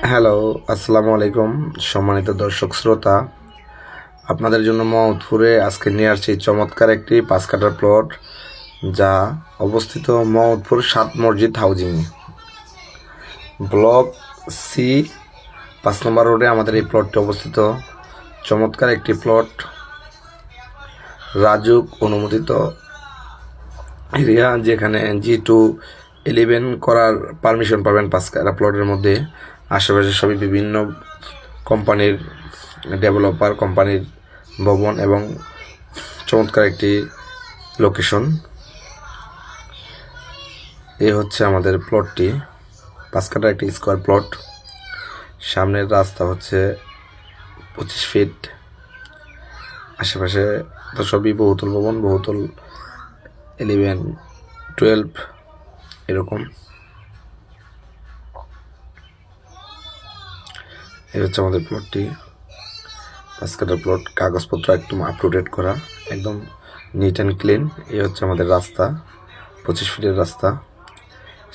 Hello আসসালামু আলাইকুম সম্মানিত দর্শক শ্রোতা। আপনাদের জন্য মহম্মদপুরে আজকে নিয়ে আসছি চমৎকার একটি পাঁচ কাটার প্লট যা অবস্থিত মহম্মদপুর সাত মসজিদ হাউজিং ব্লক সি পাঁচ নম্বর রোডে আমাদের এই প্লটটি অবস্থিত। চমৎকার একটি প্লট রাজুক অনুমোদিত এরিয়া যেখানে জি টু ইলেভেন করার পারমিশন পাবেন পাঁচ কাটা প্লটের মধ্যে। আশেপাশে সবই বিভিন্ন কোম্পানির ডেভেলপার কোম্পানির ভবন এবং চমৎকার একটি লোকেশন এ হচ্ছে আমাদের প্লটটি পাঁচ কাটা একটি স্কোয়ার প্লট সামনের রাস্তা হচ্ছে পঁচিশ ফিট আশেপাশে তো সবই বহুতল ভবন, বহুতল ইলেভেন টুয়েলভ এরকম। এই হচ্ছে আমাদের প্লটটি পাঁচ কাটার প্লট কাগজপত্র একদম আপ টু ডেট করা, একদম নিট অ্যান্ড ক্লিন এই হচ্ছে আমাদের রাস্তা, পঁচিশ ফিটের রাস্তা।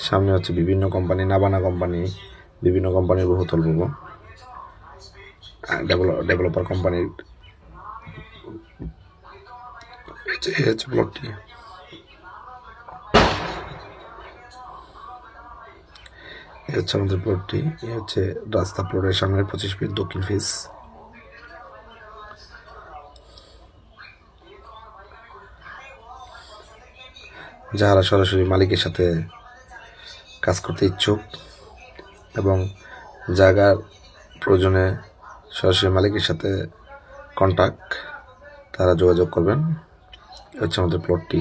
সামনে হচ্ছে বিভিন্ন কোম্পানি নাবানা কোম্পানি বিভিন্ন কোম্পানির বহুতল ভবন। ডেভেলপার কোম্পানির হচ্ছে প্লটটি হচ্ছে আমাদের প্লটটি এই হচ্ছে রাস্তা প্লটের সামনের পঁচিশ ফিট দক্ষিণ ফেস যারা সরাসরি মালিকের সাথে কাজ করতে ইচ্ছুক এবং জায়গার প্রয়োজনে সরাসরি মালিকের সাথে কন্ট্যাক্ট তারা যোগাযোগ করবেন। হচ্ছে আমাদের প্লটটি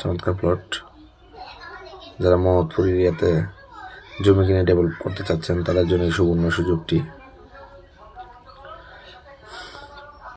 চমৎকার প্লট যারা মোহাম্মদপুর এরিয়াতে জমি কিনে ডেভেলপ করতে চাচ্ছেন তাদের জন্য এই সুবর্ণ সুযোগটি।